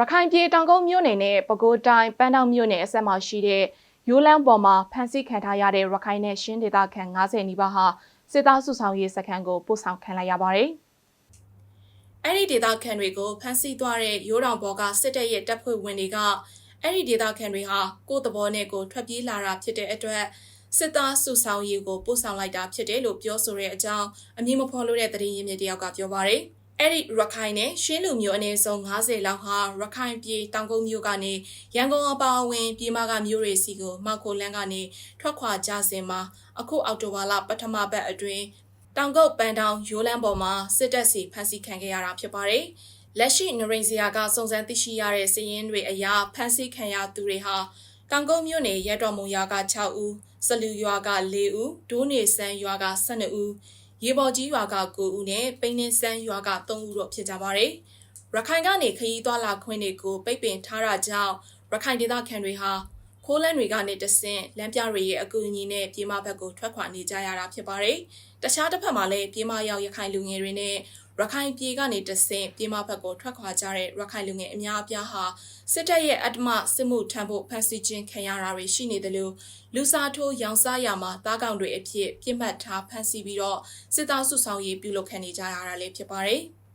ရခိုင်ပြည်တောင်ကုန်းမြို့နယ်နဲ့ပဲခူးတိုင်းပန်းတောင်မြို့နယ်အစပ်မှာရှိတဲ့ရိုးလန်းပေါ်မှာဖမ်းဆီးခံထားရတဲ့ရခိုင်နဲ့ရှင်းဒေသခံ90နီးပါးဟာစစ်သားစုဆောင်ရေးစခန်းကိုပို့ဆောင်ခံလိုက်ရပါတယ်။အဲ့ဒီဒေသခံတွေကိုဖမ်းဆီးသွားတဲ့ရိုးတောင်ဘော်ကစစ်တပ်ရဲ့တပ်ဖွဲ့ဝင်တွေကအဲ့ဒီဒေသခံတွေဟာကိုယ့်တဘောနဲ့ကိုယ်ထွက်ပြေးလာတာဖြစ်တဲ့အတွက်စစ်သားစုဆောင်ရေးကိုပို့ဆောင်လိုက်တာဖြစ်တယ်လို့ပြောဆိုတဲ့အကြောင်းအမည်မဖော်လို့တဲ့သတင်းရင်းမြစ်တယောက်ကပြောပါတယ်။ အဲ့ဒီရခိုင်နဲ့ရှင်းလူမျိုးအနေဆုံး90လောက်ဟာရခိုင်ပြည်တောင်ကုန်းမြို့ကနေရန်ကုန်အပါအဝင်ပြည်မကမြို့တွေစီကိုမောက်ခိုလန်းကနေထွက်ခွာကြစဉ်မှာအခုအော်တိုဘာလပထမပတ်အတွင်းတောင်ကုတ်ပန်းတောင်ရိုးလန်းပေါ်မှာစစ်တပ်စီဖမ်းဆီးခံခဲ့ရတာဖြစ်ပါတယ်။လက်ရှိနရိန်စရာကစုံစမ်းသိရှိရတဲ့စည်ရင်းတွေအရဖမ်းဆီးခံရသူတွေဟာတောင်ကုန်းမြို့နယ်ရဲတော်မူရွာက6ဦးစလူရွာက4ဦးဒိုးနေဆန်းရွာက12ဦး ရေပေါ်ကြီးရွာက9ဦးနဲ့ပိန်းနှင်းဆန်းရွာက3ဦးတို့ဖြစ်ကြပါတယ်။ရခိုင်ကနေခရီးသွားလာခွင့်တွေကိုပိတ်ပင်ထားတာကြောင့်ရခိုင်ဒေသခံတွေဟာခိုးလန်းတွေကနေတဆင့်လမ်းပြတွေရဲ့အကူအညီနဲ့ပြေးမဘက်ကိုထွက်ခွာနေကြရတာဖြစ်ပါတယ်။တခြားတစ်ဖက်မှာလည်းပြေးမရောက်ရခိုင်လူငယ်တွေနဲ့ ရခိုင်ပြည်ကနေတဆင့်ပြေးမဘက်ကိုထွက်ခွာကြတဲ့ရခိုင်လူငယ်အများအပြားဟာစစ်တပ်ရဲ့အတ္တမစစ်မှုထမ်းဖို့ဖမ်းဆီးခြင်းခံရတာတွေရှိနေတယ်လို့လူစားထိုးရောင်စားရမှာတားကောင်တွေအဖြစ်ပြစ်မှတ်ထားဖမ်းဆီးပြီးတော့စစ်သားစုဆောင်ရေးပြုလုပ်ခံနေကြရတာလည်းဖြစ်ပါတယ်။